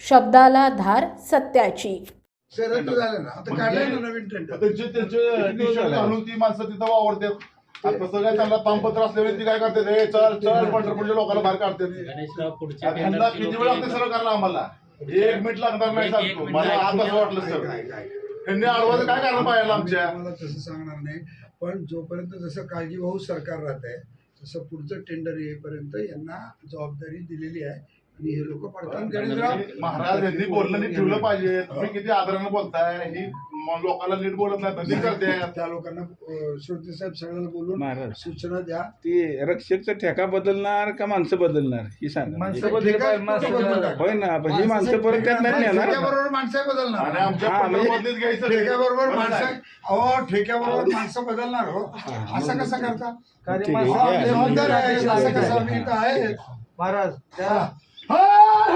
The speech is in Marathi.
शब्दाला धार सत्याची. झालं ना. आता काढलाय ना नवीन टेंडर त्यांचे त्यांचे टी शर्ट घालून ती माणसं तिथं वावरतात. आणि तसं काय त्यांना तामपत्र असल्यामुळे ती काय करतात? हे चल चल पंढरपूरच्या लोकांना बाहेर काढतात. गणेशराव पुढच्या आता ह्यांना किती वेळ लागते सर करायला आम्हाला? एक मिनिट लागणार नाही सांगतो मला असं वाटलं सर. त्यांनी अडवायचं काय कारण पाहिजे आमच्या? मला तसं सांगणार नाही. पण जोपर्यंत जसं काळजीभाऊ सरकार राहत आहे तसं पुढचं टेंडर येईपर्यंत यांना जबाबदारी दिलेली आहे. आणि हे लोक पडताळून गणेशराव महाराज यांनी बोलणं नीट ठेवलं पाहिजे. तुम्ही किती आदरानं बोलताय ही म- लोकांना नीट बोलत नाही करते त्या लोकांना अं, श्रोते साहेब सगळ्यांना बोलून महाराज सूचना द्या. ते रक्षकचा ठेका बदलणार का माणसं बदलणार? ही सांगा. माणसं माणसं बदलणार. होय ना पण ही माणसं परत त्यात नाही नेणार? ठेक्याबरोबर माणसं आणि बदलणार आमच्या हा, म्हणजे- पंढरपूरमधलीच घ्यायचं ठेक्याबरोबर बरोबर माणसं. अहो ठेक्याबरोबर माणसं बदलणार हो. असं कसं करता? ठीक आहे. अहो, माणसं- आपले आमदार आहेत, असं कसं आम्ही इथं आहेत? महाराज त्या Ah!